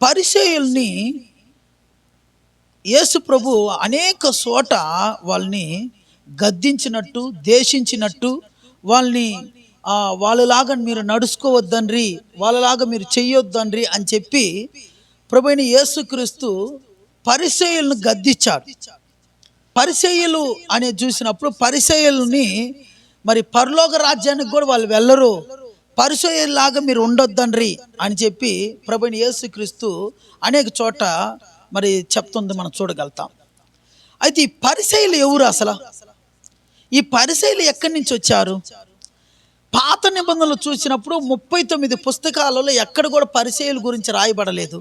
పరిచయుల్ని యేసు ప్రభు అనేక చోట వాళ్ళని గద్దించినట్టు దేశించినట్టు వాళ్ళని వాళ్ళలాగా మీరు నడుచుకోవద్దండ్రి వాళ్ళలాగా మీరు చెయ్యొద్దండ్రి అని చెప్పి ప్రభుని యేసుక్రీస్తు పరిచయులను గద్దించాడు. పరిచయులు అనే చూసినప్పుడు పరిచయుల్ని మరి పరలోక రాజ్యానికి కూడా వాళ్ళు వెళ్ళరు. పరిచయుల్లాగా మీరు ఉండొద్దండ్రి అని చెప్పి ప్రభుని యేసుక్రీస్తు అనేక చోట మరి చెప్తుంది మనం చూడగలుగుతాం. అయితే ఈ పరిశైలు ఎవరు అసలు? ఈ పరిశైలు ఎక్కడి నుంచి వచ్చారు? పాత నిబంధనలు చూసినప్పుడు ముప్పై తొమ్మిది పుస్తకాలలో ఎక్కడ కూడా పరిచయుల గురించి రాయబడలేదు.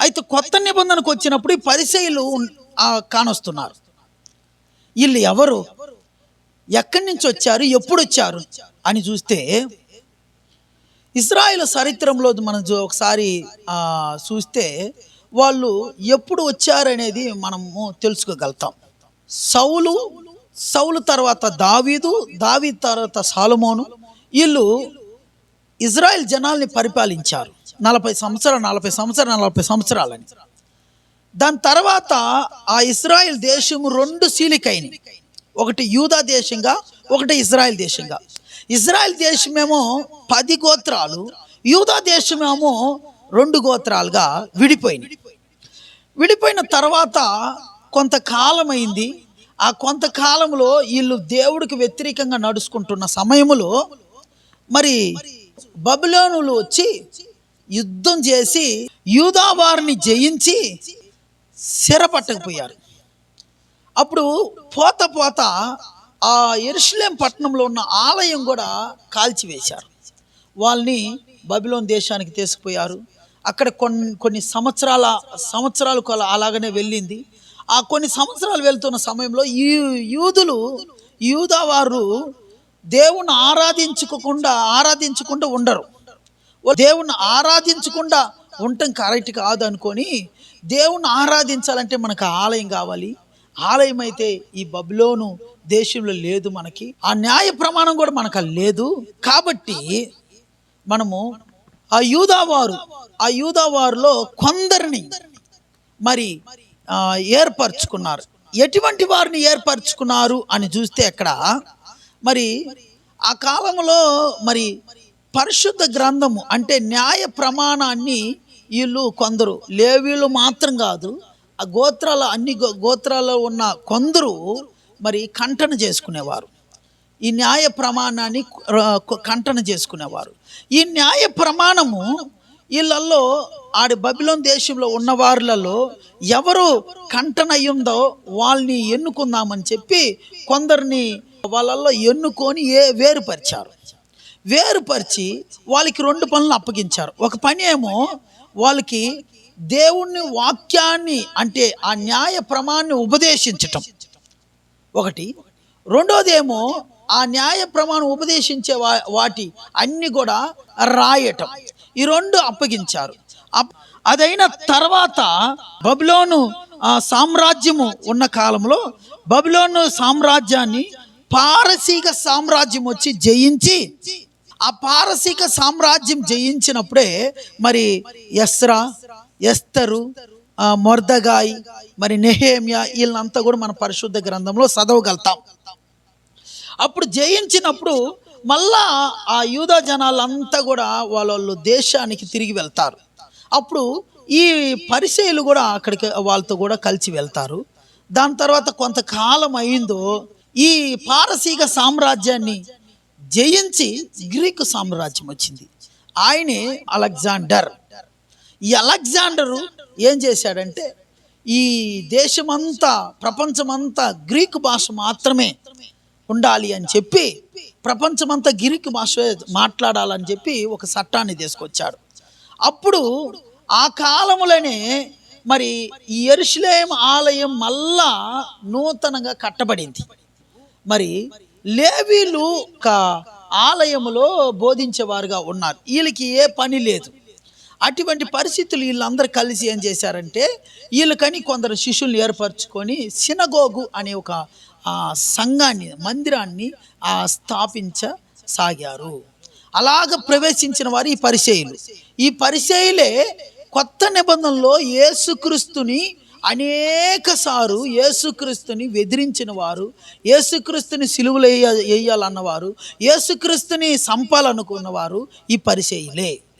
అయితే కొత్త నిబంధనకు వచ్చినప్పుడు ఈ పరిచయులు కానొస్తున్నారు. వీళ్ళు ఎవరు? ఎక్కడి నుంచి వచ్చారు? ఎప్పుడు వచ్చారు? అని చూస్తే ఇజ్రాయెల్ చరిత్రంలో మనం ఒకసారి చూస్తే వాళ్ళు ఎప్పుడు వచ్చారనేది మనము తెలుసుకోగలుగుతాం. సౌలు సౌలు తర్వాత దావీదు దావీ తర్వాత సాలమోను వీళ్ళు ఇజ్రాయెల్ జనాల్ని పరిపాలించారు. నలభై సంవత్సరాలు నలభై సంవత్సరాలు నలభై సంవత్సరాలని. దాని తర్వాత ఆ ఇజ్రాయెల్ దేశము రెండు సీలికైనవి ఒకటి యూదా దేశంగా ఒకటి ఇజ్రాయెల్ దేశంగా. ఇజ్రాయెల్ దేశమేమో పది గోత్రాలు యూదా దేశమేమో రెండు గోత్రాలుగా విడిపోయినాయి. విడిపోయిన తర్వాత కొంతకాలం అయింది ఆ కొంతకాలంలో వీళ్ళు దేవుడికి వ్యతిరేకంగా నడుచుకుంటున్న సమయంలో మరి బబులోనులు వచ్చి యుద్ధం చేసి యూదా వారిని జయించి సిరపట్టకపోయారు అప్పుడు పోత పోత ఆ ఎరుసలేం పట్టణంలో ఉన్న ఆలయం కూడా కాల్చివేశారు. వాళ్ళని బబిలోన్ దేశానికి తీసుకుపోయారు. అక్కడ కొన్ని కొన్ని సంవత్సరాల సంవత్సరాలకు అలా అలాగనే వెళ్ళింది. ఆ కొన్ని సంవత్సరాలు వెళ్తున్న సమయంలో ఈ యూదులు యూదవారు వారు దేవుణ్ణి ఆరాధించుకోకుండా ఆరాధించకుండా ఉండరు. దేవుని దేవుణ్ణి ఆరాధించకుండా ఉండటం కరెక్ట్ కాదు అనుకొని దేవుణ్ణి ఆరాధించాలంటే మనకు ఆలయం కావాలి. ఆలయం అయితే ఈ బబులోను దేశంలో లేదు మనకి. ఆ న్యాయ ప్రమాణం కూడా మనకు లేదు. కాబట్టి మనము ఆ యూదావారు ఆ యూదావారులో కొందరిని మరి ఏర్పరచుకున్నారు. ఎటువంటి వారిని ఏర్పరచుకున్నారు అని చూస్తే అక్కడ మరి ఆ కాలంలో మరి పరిశుద్ధ గ్రంథము అంటే న్యాయ ప్రమాణాన్ని వీళ్ళు కొందరు లేవీళ్ళు మాత్రం కాదు ఆ గోత్రాల అన్ని గో- గోత్రాల్లో ఉన్న కొందరు మరి కంటన చేసుకునేవారు. ఈ న్యాయ ప్రమాణాన్ని కంటన చేసుకునేవారు. ఈ న్యాయ ప్రమాణము వీళ్ళల్లో ఆడి బబిలోన్ దేశంలో ఉన్న వారిలలో ఎవరు కంటన అయ్యిందో వాళ్ళని ఎన్నుకుందామని చెప్పి కొందరిని వాళ్ళల్లో ఎన్నుకొని ఏ వేరుపరిచారు. వేరుపరిచి వాళ్ళకి రెండు పనులు అప్పగించారు. ఒక పని ఏమో వాళ్ళకి దేవుణ్ణి వాక్యాన్ని అంటే ఆ న్యాయ ప్రమాణాన్ని ఉపదేశించటం. ఒకటి. రెండోదేమో ఆ న్యాయ ప్రమాణం ఉపదేశించే వా వాటి అన్ని కూడా రాయటం. ఈ రెండు అప్పగించారు. అప్- అదైన తర్వాత బబులోను సామ్రాజ్యము ఉన్న కాలంలో బబులోను సామ్రాజ్యాన్ని పారసీక సామ్రాజ్యం వచ్చి జయించి ఆ పారసీక సామ్రాజ్యం జయించినప్పుడే మరి ఎస్రా ఎస్తరు మొర్దగాయి మరి నెహేమియా వీళ్ళంతా కూడా మన పరిశుద్ధ గ్రంథంలో చదవగలుగుతాం. అప్పుడు జయించినప్పుడు మళ్ళా ఆ యూద జనాలంతా కూడా వాళ్ళ వాళ్ళు దేశానికి తిరిగి వెళ్తారు. అప్పుడు ఈ పరిచయులు కూడా అక్కడికి వాళ్ళతో కూడా కలిసి వెళ్తారు. దాని తర్వాత కొంతకాలం అయిందో ఈ పారసీక సామ్రాజ్యాన్ని జయించి గ్రీకు సామ్రాజ్యం వచ్చింది. ఆయనే అలెగ్జాండర్. ఈ అలెగ్జాండరు ఏం చేశాడంటే ఈ దేశమంతా ప్రపంచమంతా గ్రీకు భాష మాత్రమే ఉండాలి అని చెప్పి ప్రపంచమంతా గ్రీక్ భాష మాట్లాడాలని చెప్పి ఒక చట్టాన్ని తీసుకొచ్చాడు. అప్పుడు ఆ కాలంలోనే మరి ఈ ఎరుషులేం ఆలయం మళ్ళా నూతనంగా కట్టబడింది. మరి లేవీలు ఒక ఆలయములో బోధించేవారుగా ఉన్నారు. వీళ్ళకి ఏ పని లేదు. అటువంటి పరిస్థితులు వీళ్ళందరూ కలిసి ఏం చేశారంటే వీళ్ళకని కొందరు శిష్యుల్ని ఏర్పరచుకొని సినగోగు అనే ఒక సంఘాన్ని మందిరాన్ని స్థాపించసాగారు. అలాగ ప్రవేశించిన వారు ఈ పరిచయులు ఈ పరిచయులే కొత్త నిబంధనలో యేసుక్రీస్తుని అనేక సారు యేసుక్రీస్తుని వెదిరించిన వారు యేసుక్రీస్తుని సిలువలు వేయాలన్నవారు యేసుక్రీస్తుని సంపాలనుకున్నవారు ఈ పరిచయులే